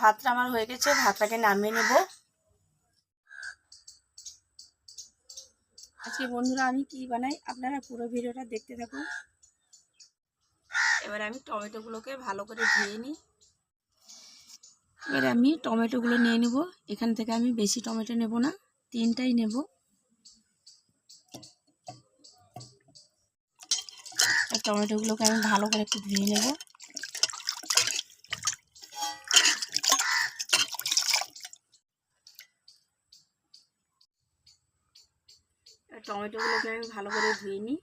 ভাতটা আমার হয়ে গেছে ভাতটাকে নামিয়ে নেব। আজকে বন্ধুরা আমি কি বানাই? আপনারা পুরো ভিডিওটা দেখতে থাকুন। এবার আমি টমেটোগুলোকে ভালো করে ধুয়ে নিই। এবার আমি টমেটোগুলো নিয়ে নেব। এখান থেকে আমি বেশি টমেটো নেব না তিনটাই নেব। টমেটোগুলোকে আমি ভালো করে একটু ধুয়ে নেব। টমেটোগুলোকে আমি ভালো করে ধুয়ে নিই।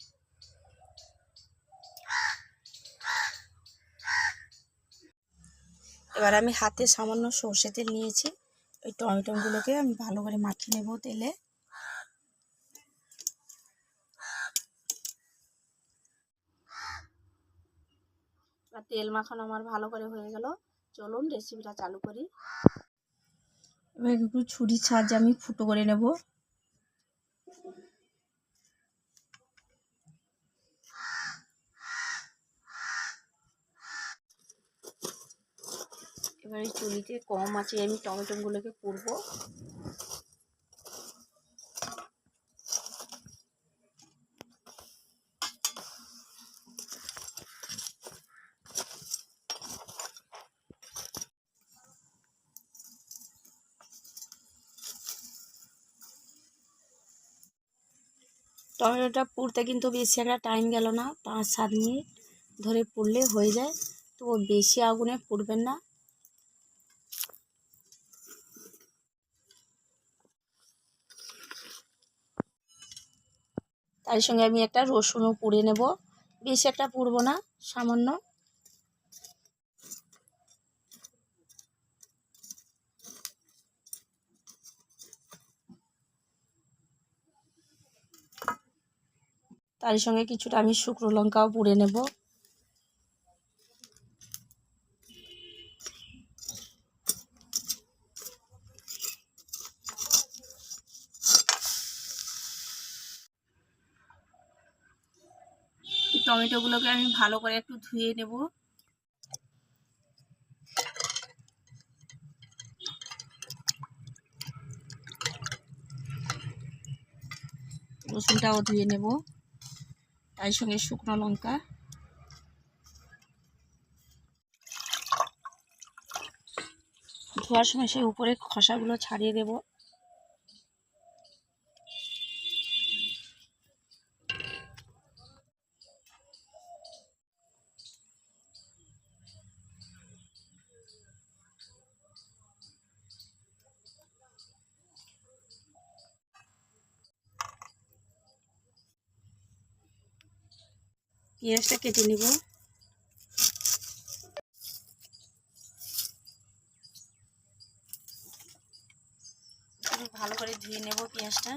এবার আমি হাতে সামান্য সর্ষে তেল নিয়েছি। ওই টমেটোগুলোকে আমি ভালো করে মাখিয়ে নেব তেলে। তেল মাখানো আমার ভালো করে হয়ে গেল। চলুন রেসিপিটা চালু করি। এবার একটু ছুরির সাহায্যে আমি ফুটো করে নেব। এবার এই চুলিতে কম আছে, আমি টমেটোগুলোকে পুড়বো। টমেটোটা পুড়তে কিন্তু বেশি একটা টাইম গেল না পাঁচ সাত মিনিট ধরে পুড়লে হয়ে যায়। তো বেশি আগুনে পুড়বেন না। তার সঙ্গে আমি একটা রসুনও পুড়ে নেব। বেশি একটা পুড়ব না, সামান্য। তার সঙ্গে কিছুটা আমি শুকনো লঙ্কাও পুড়ে নেব। টমেটোগুলোকে আমি ভালো করে একটু ধুয়ে নেব। রসুনটাও ধুয়ে নেব, তার সঙ্গে শুকনো লঙ্কা। ধোয়ার সময় সেই উপরে খসাগুলো ছাড়িয়ে দেব। পেঁয়াজটা কেটে নেব। ভালো করে ধুয়ে নেব পেঁয়াজটা।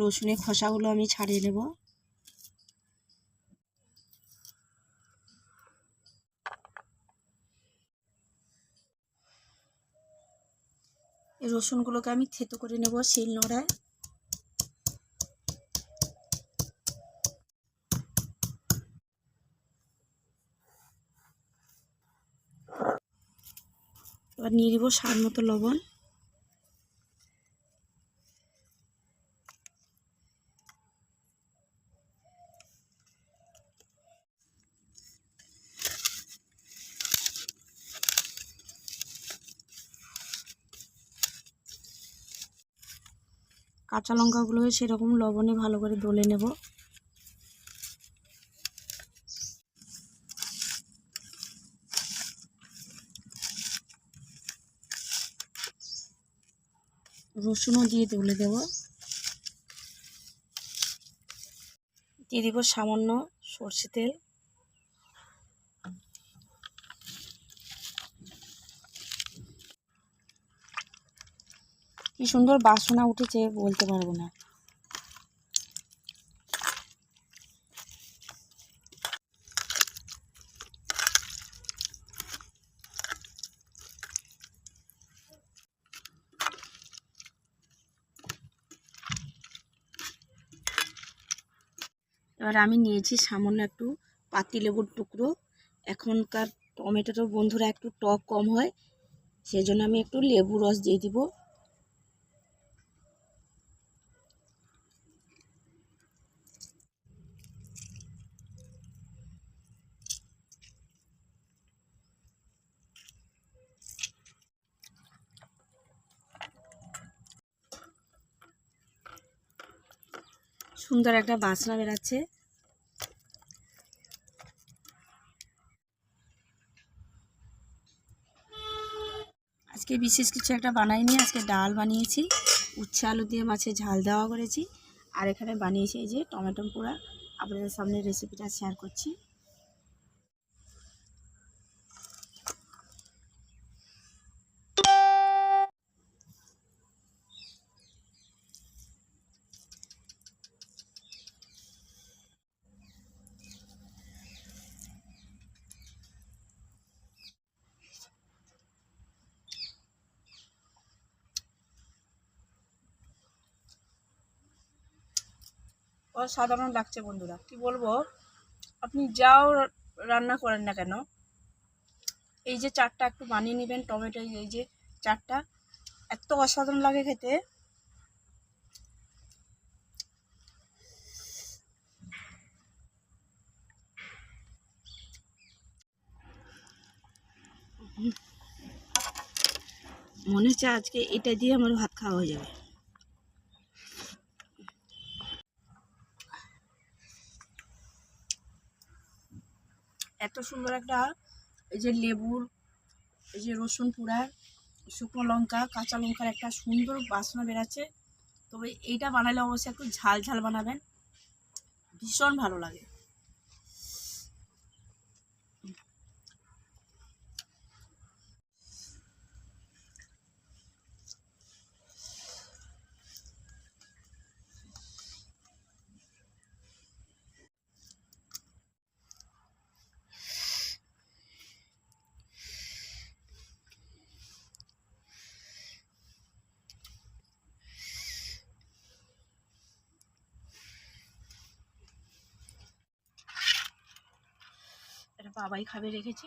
রসুনের খোসাগুলো আমি ছাড়িয়ে নেব। রসুনগুলোকে আমি থেতো করে নেব শিল নোড়ায়। এবার নিয়ে নেব স্বাদ মতো লবণ। কাঁচা লঙ্কাগুলো সেরকম লবণে ভালো করে ডলে নেব। রসুনও দিয়ে ডলে দেব। দিয়ে দিব সামান্য সর্ষে তেল। কি সুন্দর বাসনা উঠেছে বলতে পারব না। এবার আমি নিয়েছি সামান্য একটু পাতি লেবুর টুকরো। এখনকার টমেটোর বন্ধুরা একটু টক কম হয় সেই জন্য আমি একটু লেবু রস দিয়ে দিব। সুন্দর একটা বাসনা বেরাচ্ছে আজকে বিশেষ কিছু একটা বানাইনি, আজকে ডাল বানিয়েছি, উচ্ছে আলু দিয়ে মাছে ঝাল দেওয়া করেছি, আর এখানে বানিয়েছি এই যে টমেটো পোড়া। আপনাদের সামনে রেসিপিটা শেয়ার করছি। অসাধারণ লাগছে বন্ধুরা। কি বলব? আপনি যাও রান্না করেন না কেন? এই যে চারটা একটু বানিয়ে নেবেন, টমেটো, এই যে চারটা এত অসাধারণ লাগে খেতে। মনে হচ্ছে আজকে এটা দিয়ে আমার ভাত খাওয়া হয়ে যাবে। এত সুন্দর একটা এই যে লেবুর, এই যে রসুন পুরা, শুকনো লঙ্কা, কাঁচা লঙ্কার একটা সুন্দর বাসনা বেরাচ্ছে তবে এইটা বানালে অবশ্যই একটু ঝাল ঝাল বানাবেন। ভীষণ ভালো লাগে। বাবাই খাবে রেখেছি।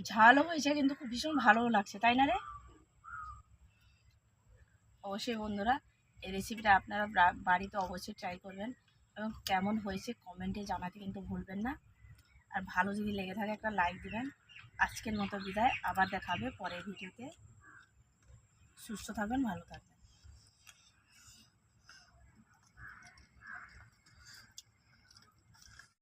ঝালও হয়েছে কিন্তু খুব ভীষণ ভালোও লাগছে, তাই না রে? অবশ্যই বন্ধুরা, এই রেসিপিটা আপনারা বাড়িতে অবশ্যই ট্রাই করবেন এবং কেমন হয়েছে কমেন্টে জানাতে কিন্তু ভুলবেন না। আর ভালো যদি লেগে থাকে একটা লাইক দিবেন। আজকের মতো বিদায়, আবার দেখাবে পরের ভিডিওতে সুস্থ থাকবেন, ভালো থাকবেন।